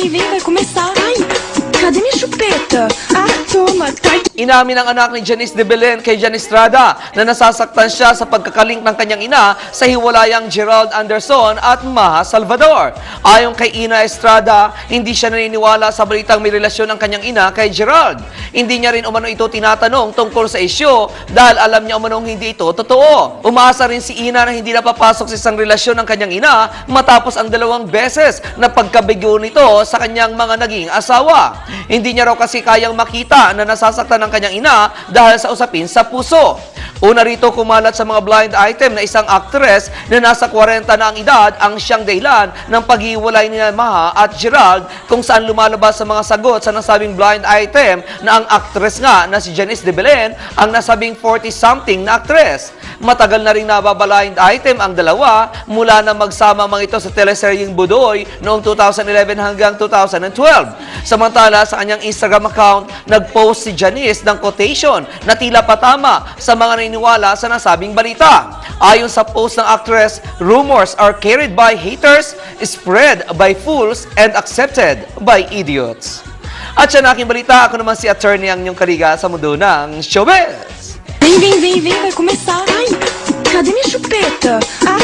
vem, vem, vai começar. Ai, cadê minha chupeta? Ah, toma, tá Inamin ng anak ni Janice de Belen kay Jan Estrada na nasasaktan siya sa pagkakalink ng kanyang ina sa hiwalayang Gerald Anderson at Maha Salvador. Ayon kay Ina Estrada, hindi siya naniniwala sa balitang may relasyon ng kanyang ina kay Gerald. Hindi niya rin umano ito tinatanong tungkol sa isyo dahil alam niya umanong hindi ito totoo. Umaasa rin si Ina na hindi napapasok sa isang relasyon ng kanyang ina matapos ang dalawang beses na pagkabigyo nito sa kanyang mga naging asawa. Hindi niya raw kasi kayang makita na nasasaktan ng kanyang ina dahil sa usapin sa puso. Una rito kumalat sa mga blind item na isang actress na nasa 40 na ang edad ang siyang dahilan ng paghiwalay ni Maha at Gerald kung saan lumalabas sa mga sagot sa nasabing blind item na ang actress nga na si Janice de Belen ang nasabing 40-something na actress. Matagal na rin nababalind item ang dalawa mula na magsama mga ito sa teleseryeng Budoy noong 2011 hanggang 2012. Samantala sa kanyang Instagram account, nag-post si Janice ng quotation na tila patama sa mga naniniwala sa nasabing balita. Ayon sa post ng actress, rumors are carried by haters, spread by fools, and accepted by idiots. At siya aking balita, ako naman si attorney ang inyong kaliga sa mundo ng showbiz. Vem, vem, vem, vem, vai começar. Ai, cadê minha chupeta? Ah, tô...